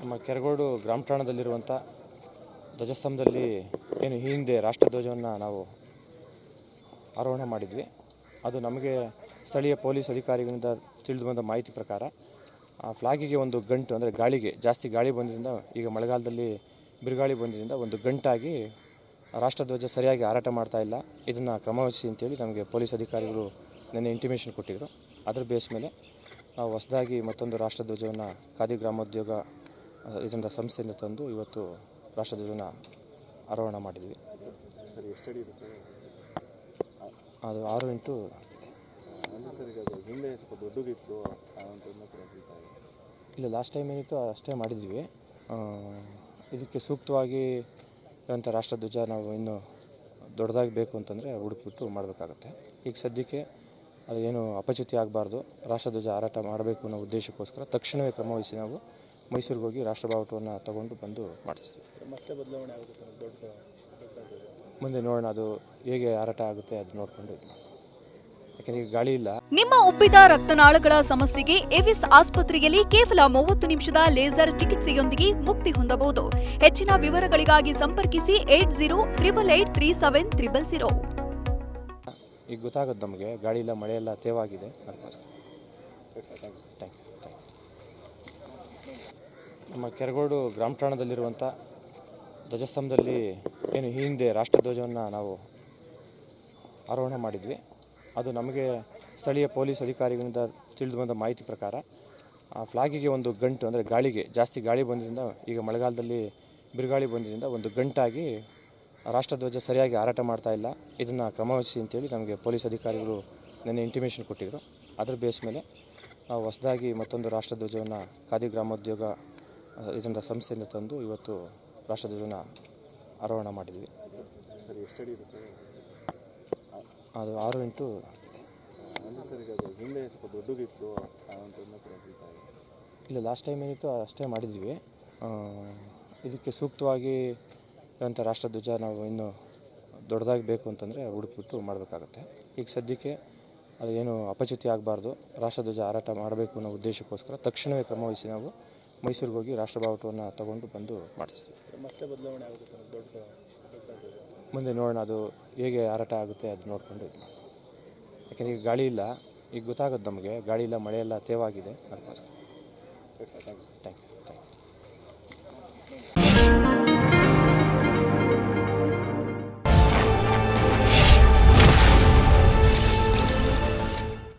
ನಮ್ಮ ಕೆರಗೋಡು ಗ್ರಾಮ ಠಾಣದಲ್ಲಿರುವಂಥ ಧ್ವಜಸ್ತಂಭದಲ್ಲಿ ಏನು ಈ ಹಿಂದೆ ರಾಷ್ಟ್ರಧ್ವಜವನ್ನು ನಾವು ಆರೋಹಣ ಮಾಡಿದ್ವಿ. ಅದು ನಮಗೆ ಸ್ಥಳೀಯ ಪೊಲೀಸ್ ಅಧಿಕಾರಿಗಳಿಂದ ತಿಳಿದು ಬಂದ ಮಾಹಿತಿ ಪ್ರಕಾರ, ಆ ಫ್ಲಾಗಿಗೆ ಒಂದು ಗಂಟು, ಅಂದರೆ ಗಾಳಿಗೆ, ಜಾಸ್ತಿ ಗಾಳಿ ಬಂದಿದ್ದರಿಂದ, ಈಗ ಮಳೆಗಾಲದಲ್ಲಿ ಬಿರುಗಾಳಿ ಬಂದಿದ್ದರಿಂದ ಒಂದು ಗಂಟಾಗಿ ರಾಷ್ಟ್ರಧ್ವಜ ಸರಿಯಾಗಿ ಹಾರಾಟ ಮಾಡ್ತಾ ಇಲ್ಲ. ಇದನ್ನು ಕ್ರಮವಹಿಸಿ ಅಂತೇಳಿ ನಮಗೆ ಪೊಲೀಸ್ ಅಧಿಕಾರಿಗಳು ನಿನ್ನೆ ಇಂಟಿಮೇಷನ್ ಕೊಟ್ಟಿದ್ದರು ಅದರ ಬೇಸ್ ಮೇಲೆ ನಾವು ಹೊಸದಾಗಿ ಮತ್ತೊಂದು ರಾಷ್ಟ್ರಧ್ವಜವನ್ನು ಖಾದಿ ಗ್ರಾಮೋದ್ಯೋಗ ಇದರಿಂದ ಸಂಸ್ಥೆಯಿಂದ ತಂದು ಇವತ್ತು ರಾಷ್ಟ್ರಧ್ವಜನ ಆರೋಹಣ ಮಾಡಿದ್ವಿ. ಅದು ಆರು ಇಂಟು ಇಲ್ಲ ಲಾಸ್ಟ್ ಟೈಮ್ ಏನಿತ್ತು ಅಷ್ಟೇ ಮಾಡಿದ್ವಿ. ಇದಕ್ಕೆ ಸೂಕ್ತವಾಗಿ ಇರುವಂಥ ರಾಷ್ಟ್ರಧ್ವಜ ನಾವು ಇನ್ನೂ ದೊಡ್ಡದಾಗಿ ಬೇಕು ಅಂತಂದರೆ ಹುಡುಕ್ಬಿಟ್ಟು ಮಾಡಬೇಕಾಗತ್ತೆ. ಈಗ ಸದ್ಯಕ್ಕೆ ಅದು ಏನು ಅಪಚ್ಯುತಿ ಆಗಬಾರ್ದು ರಾಷ್ಟ್ರಧ್ವಜ ಹಾರಾಟ ಮಾಡಬೇಕು ಅನ್ನೋ ಉದ್ದೇಶಕ್ಕೋಸ್ಕರ ತಕ್ಷಣವೇ ಕ್ರಮವಹಿಸಿ ನಾವು ಮೈಸೂರಿಗೆ ಹೋಗಿ ರಾಷ್ಟ್ರಭಾವಟವನ್ನು ತಗೊಂಡು ಬಂದು ಮಾಡಿಸಿದ್ವಿ. ಮತ್ತೆ ಬದಲಾವಣೆ ಆಗುತ್ತೆ ಸರ್ ದೊಡ್ಡ ಮುಂದೆ ನೋಡೋಣ ಅದು ಹೇಗೆ ಹಾರಾಟ ಆಗುತ್ತೆ ಅದು ನೋಡಿಕೊಂಡು ಇದು ಮಾಡ್ತೀವಿ ಯಾಕಂದರೆ ಈಗ ಗಾಳಿ ಇಲ್ಲ. ನಿಮ್ಮ ಉಬ್ಬಿದ ರಕ್ತನಾಳಗಳ ಸಮಸ್ಯೆಗೆ ಎವಿಸ್ ಆಸ್ಪತ್ರೆಯಲ್ಲಿ ಕೇವಲ ಮೂವತ್ತು ನಿಮಿಷದ ಲೇಸರ್ ಚಿಕಿತ್ಸೆಯೊಂದಿಗೆ ಮುಕ್ತಿ ಹೊಂದಬಹುದು. ಹೆಚ್ಚಿನ ವಿವರಗಳಿಗಾಗಿ ಸಂಪರ್ಕಿಸಿ eight zero triple eight three seven triple zero. ಈಗ ಗೊತ್ತಾಗುತ್ತೆ ನಮಗೆ ಗಾಳಿ ಇಲ್ಲ ಮಳೆ ಎಲ್ಲ ತೇವಾಗಿದೆ. ಅದಕ್ಕೋಸ್ಕರ. ಥ್ಯಾಂಕ್ ಯು ಥ್ಯಾಂಕ್ ಯು ನಮ್ಮ ಕೆರಗೋಡು ಗ್ರಾಮ ಠಾಣದಲ್ಲಿರುವಂಥ ಧ್ವಜಸ್ತಂಭದಲ್ಲಿ ಏನು ಈ ಹಿಂದೆ ರಾಷ್ಟ್ರಧ್ವಜವನ್ನು ನಾವು ಆರೋಹಣ ಮಾಡಿದ್ವಿ. ಅದು ನಮಗೆ ಸ್ಥಳೀಯ ಪೊಲೀಸ್ ಅಧಿಕಾರಿಗಳಿಂದ ತಿಳಿದು ಬಂದ ಮಾಹಿತಿ ಪ್ರಕಾರ ಆ ಫ್ಲಾಗಿಗೆ ಒಂದು ಗಂಟು, ಅಂದರೆ ಗಾಳಿಗೆ, ಜಾಸ್ತಿ ಗಾಳಿ ಬಂದಿದ್ದರಿಂದ, ಈಗ ಮಳೆಗಾಲದಲ್ಲಿ ಬಿರುಗಾಳಿ ಬಂದಿದ್ದರಿಂದ ಒಂದು ಗಂಟಾಗಿ ರಾಷ್ಟ್ರಧ್ವಜ ಸರಿಯಾಗಿ ಹಾರಾಟ ಮಾಡ್ತಾ ಇಲ್ಲ. ಇದನ್ನು ಕ್ರಮವಹಿಸಿ ಅಂತೇಳಿ ನಮಗೆ ಪೊಲೀಸ್ ಅಧಿಕಾರಿಗಳು ನಿನ್ನೆ ಇಂಟಿಮೇಷನ್ ಕೊಟ್ಟಿದ್ದರು ಅದರ ಬೇಸ್ ಮೇಲೆ ನಾವು ಹೊಸದಾಗಿ ಮತ್ತೊಂದು ರಾಷ್ಟ್ರಧ್ವಜವನ್ನು ಖಾದಿ ಗ್ರಾಮೋದ್ಯೋಗ ಇದರಿಂದ ಸಂಸ್ಥೆಯಿಂದ ತಂದು ಇವತ್ತು ರಾಷ್ಟ್ರಧ್ವಜನ ಆರೋಹಣ ಮಾಡಿದ್ವಿ. ಅದು ಆರು ಇಂಟು ಇಲ್ಲ ಲಾಸ್ಟ್ ಟೈಮ್ ಏನಿತ್ತು ಅಷ್ಟೇ ಮಾಡಿದ್ವಿ. ಇದಕ್ಕೆ ಸೂಕ್ತವಾಗಿ ಇರುವಂಥ ರಾಷ್ಟ್ರಧ್ವಜ ನಾವು ಇನ್ನೂ ದೊಡ್ಡದಾಗಿ ಬೇಕು ಅಂತಂದರೆ ಹುಡುಕ್ಬಿಟ್ಟು ಮಾಡಬೇಕಾಗತ್ತೆ. ಈಗ ಸದ್ಯಕ್ಕೆ ಅದು ಏನು ಅಪಚ್ಯುತಿ ಆಗಬಾರ್ದು ರಾಷ್ಟ್ರಧ್ವಜ ಹಾರಾಟ ಮಾಡಬೇಕು ಅನ್ನೋ ಉದ್ದೇಶಕ್ಕೋಸ್ಕರ ತಕ್ಷಣವೇ ಕ್ರಮವಹಿಸಿ ನಾವು ಮೈಸೂರಿಗೆ ಹೋಗಿ ರಾಷ್ಟ್ರಭಾವಟವನ್ನು ತಗೊಂಡು ಬಂದು ಮಾಡಿಸ್ತೀವಿ ಮತ್ತೆ ಬದಲಾವಣೆ ಆಗುತ್ತೆ ಸರ್ ದೊಡ್ಡ ಮುಂದೆ ನೋಡೋಣ ಅದು ಹೇಗೆ ಹಾರಾಟ ಆಗುತ್ತೆ ಅದು ನೋಡಿಕೊಂಡು ಇದು ಯಾಕಂದರೆ ಈಗ ಗಾಳಿ ಇಲ್ಲ ಈಗ ಗೊತ್ತಾಗುತ್ತೆ ನಮಗೆ ಗಾಳಿ ಇಲ್ಲ ಮಳೆ ಎಲ್ಲ ತೇವಾಗಿದೆ ಅದಕ್ಕೋಸ್ಕರ. Thank you thank you